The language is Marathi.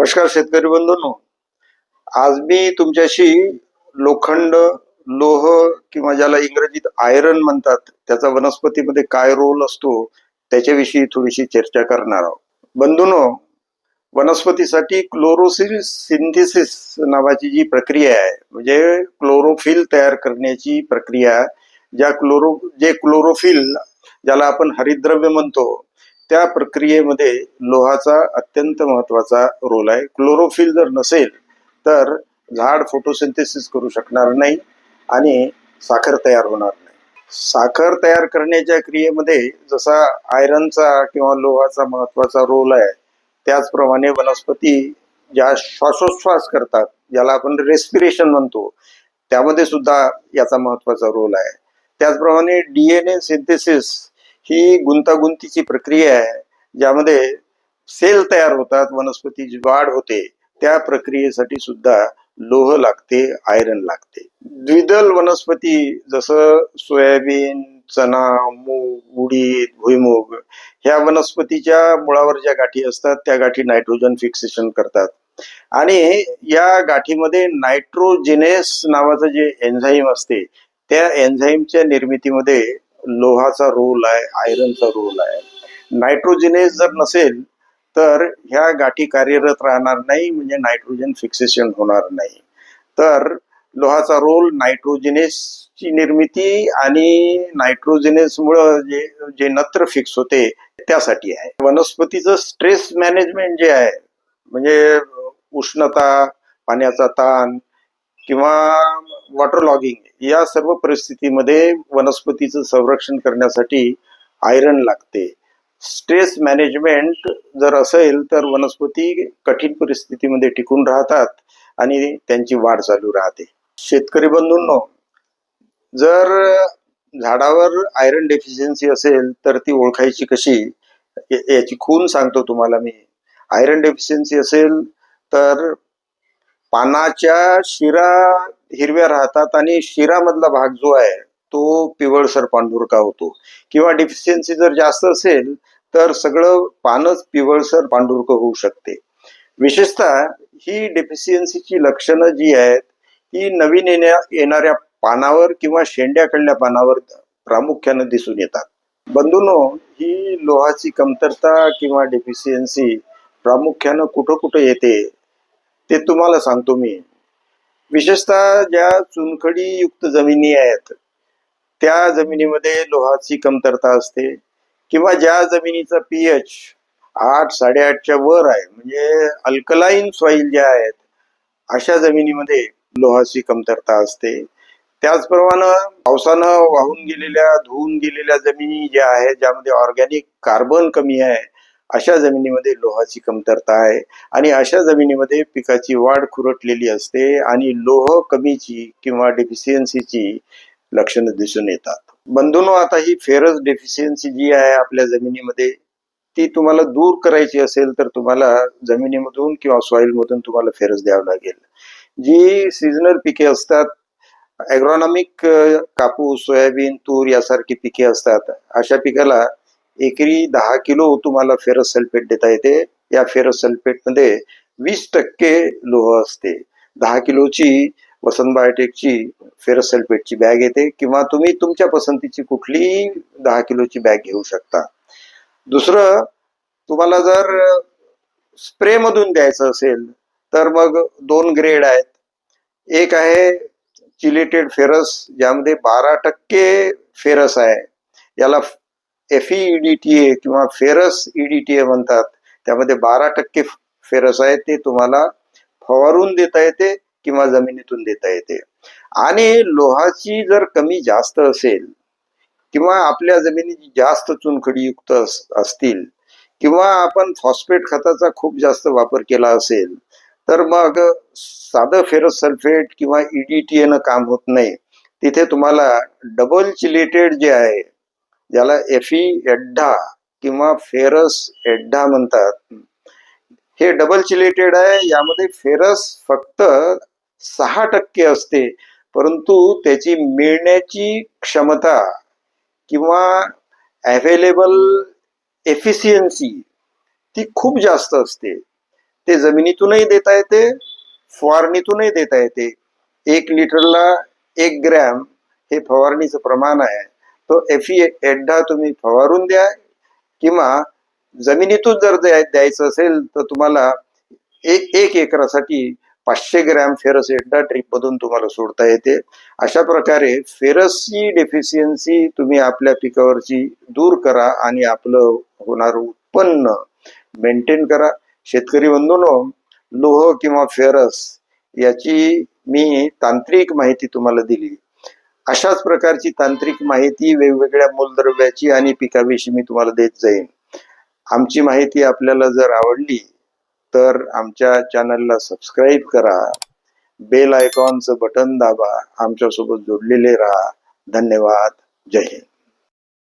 नमस्कार शेतकरी बंधूंनो. आज मी तुमच्याशी लोखंड लोह किंवा ज्याला इंग्रजीत आयरन म्हणतात त्याचा वनस्पतीमध्ये काय रोल असतो त्याच्याविषयी थोडीशी चर्चा करणार आहोत. बंधूनो वनस्पतीसाठी क्लोरोसिल सिंथेसिस नावाची जी प्रक्रिया आहे म्हणजे क्लोरोफिल तयार करण्याची प्रक्रिया ज्या क्लोरो जे क्लोरोफिल ज्याला आपण हरिद्रव्य म्हणतो त्या प्रक्रियेमध्ये लोहाचा अत्यंत महत्त्वाचा रोल आहे. क्लोरोफिल जर नसेल तर झाड फोटोसिंथेसिस करू शकणार नाही आणि साखर तयार होणार नाही. साखर तयार करण्याच्या क्रियेमध्ये जसा आयरनचा किंवा लोहाचा महत्त्वाचा रोल आहे त्याचप्रमाणे वनस्पती ज्या श्वासोच्छ्वास करतात ज्याला आपण रेस्पिरेशन म्हणतो त्यामध्ये सुद्धा याचा महत्त्वाचा रोल आहे. त्याचप्रमाणे डीएनए सिंथेसिस ही गुंतागुंतीची प्रक्रिया आहे ज्यामध्ये सेल तयार होतात वनस्पतीची वाढ होते त्या प्रक्रियेसाठी सुद्धा लोह लागते आयरन लागते. द्विदल वनस्पती जसं सोयाबीन चना मूग उडीद भुईमूग ह्या वनस्पतीच्या मुळावर ज्या गाठी असतात त्या गाठी नायट्रोजन फिक्सेशन करतात. आणि या गाठीमध्ये नायट्रोजेनेस नावाचं जे एन्झाईम असते त्या एन्झाईमच्या निर्मितीमध्ये लोहाचा रोल आहे आयरनचा रोल आहे. नायट्रोजिनेस जर नसेल तर ह्या गाठी कार्यरत राहणार नाही म्हणजे नायट्रोजन फिक्सेशन होणार नाही. तर लोहाचा रोल नायट्रोजिनेसची निर्मिती आणि नायट्रोजिनेसमुळं जे जे नत्र फिक्स होते त्यासाठी आहे. वनस्पतीचं स्ट्रेस मॅनेजमेंट जे आहे म्हणजे उष्णता पाण्याचा ताण किंवा वॉटर लॉगिंग या सर्व परिस्थितीमध्ये वनस्पतीचं संरक्षण करण्यासाठी आयरन लागते. स्ट्रेस मॅनेजमेंट जर असेल तर वनस्पती कठीण परिस्थितीमध्ये टिकून राहतात आणि त्यांची वाढ चालू राहते. शेतकरी बंधूंनो जर झाडावर आयरन डेफिशियन्सी असेल तर ती ओळखायची कशी? याची खून सांगतो तुम्हाला मी. आयरन डेफिशियन्सी असेल तर पानाच्या शिरा हिरव्या राहतात आणि शिरामधला भाग जो आहे तो पिवळसर पांढुरका होतो. किंवा डिफिशियन्सी जर जास्त असेल तर सगळं पानच पिवळसर पांढुरक होऊ शकते. विशेषतः ही डेफिशियन्सीची लक्षणं जी आहेत ही नवीन येण्या येणाऱ्या पानावर किंवा शेंड्याकडल्या पानावर प्रामुख्यानं दिसून येतात. बंधूनो ही लोहाची कमतरता किंवा डेफिशियन्सी प्रामुख्यानं कुठं कुठं येते ते तुम्हाला सांगतो मी. विशेषतः ज्या चुनखडीयुक्त जमिनी आहेत त्या जमिनीमध्ये लोहाची कमतरता असते किंवा ज्या जमिनीचा पीएच आठ साडेआठच्या वर आहे म्हणजे अल्कलाईन सॉईल ज्या आहेत अशा जमिनीमध्ये लोहाची कमतरता असते. त्याचप्रमाणे पावसानं वाहून गेलेल्या धुवून गेलेल्या जमिनी ज्या आहेत ज्यामध्ये ऑर्गॅनिक कार्बन कमी आहे अशा जमिनीमध्ये लोहाची कमतरता आहे आणि अशा जमिनीमध्ये पिकाची वाढ खुरटलेली असते आणि लोह कमीची किंवा डेफिशियन्सीची लक्षणं दिसून येतात. बंधूनो आता ही फेरस डेफिशियन्सी जी आहे आपल्या जमिनीमध्ये ती तुम्हाला दूर करायची असेल तर तुम्हाला जमिनीमधून किंवा सॉइल मधून तुम्हाला फेरस द्यावं लागेल. जी सीझनल पिके असतात ॲग्रॉनॉमिक कापूस सोयाबीन तूर यासारखी पिके असतात अशा पिकाला एकरी दहा किलो तुम्हाला फेरस सल्फेट देता येते. या फेरस सल्फेटमध्ये वीस टक्के लोह असते. दहा किलोची वसंत बायोटेकची फेरस सल्फेटची बॅग येते किंवा तुम्ही तुमच्या पसंतीची कुठलीही दहा किलोची बॅग घेऊ शकता. दुसरं तुम्हाला जर स्प्रे मधून द्यायचं असेल तर मग दोन ग्रेड आहेत. एक आहे चिलेटेड फेरस ज्यामध्ये बारा टक्के फेरस आहे. याला एफ ईडीटीए किंवा फेरस ईडीटीए म्हणतात. त्यामध्ये बारा टक्के फेरस आहे ते तुम्हाला फवारून देता येते किंवा जमिनीतून देता येते. आणि लोहाची जर कमी जास्त असेल किंवा आपल्या जमिनीची जास्त चुनखडीयुक्त अस- असतील किंवा आपण फॉस्फेट खताचा खूप जास्त वापर केला असेल तर मग साधं फेरस सल्फेट किंवा ईडीटीएनं काम होत नाही. तिथे तुम्हाला डबल चिलेटेड जे आहे ज्याला एफी एड्डा किंवा फेरस एड्डा म्हणतात. हे डबल चिलेटेड आहे. यामध्ये फेरस फक्त सहा टक्के असते. परंतु त्याची मिळण्याची क्षमता किंवा अवेलेबल एफिशियन्सी ती खूप जास्त असते. ते जमिनीतूनही देता येते फवारणीतूनही देता येते. एक लिटरला एक ग्रॅम हे फवारणीचं प्रमाण आहे. तो एफ एड्डा तुम्ही फवारून द्या किंवा जमिनीतून जर द्याय- द्यायचं असेल तर तुम्हाला एक एक एकरासाठी पाचशे ग्रॅम फेरस एड्डा ड्रीप मधून तुम्हाला सोडता येते. अशा प्रकारे फेरसची डेफिशियन्सी तुम्ही आपल्या पिकावरची दूर करा आणि आपलं होणारं उत्पन्न मेंटेन करा. शेतकरी बंधूनो लोह किंवा फेरस याची मी तांत्रिक माहिती तुम्हाला दिली. अशाच प्रकारची तांत्रिक माहिती वेगवेगळ्या मूलद्रव्याची आणि पिकाविषयी मी तुम्हाला देत जाईन. आमची माहिती आपल्याला जर आवडली तर आमच्या चॅनलला सबस्क्राईब करा. बेल आयकॉनचं बटन दाबा. आमच्यासोबत जोडलेले राहा. धन्यवाद. जय हिंद.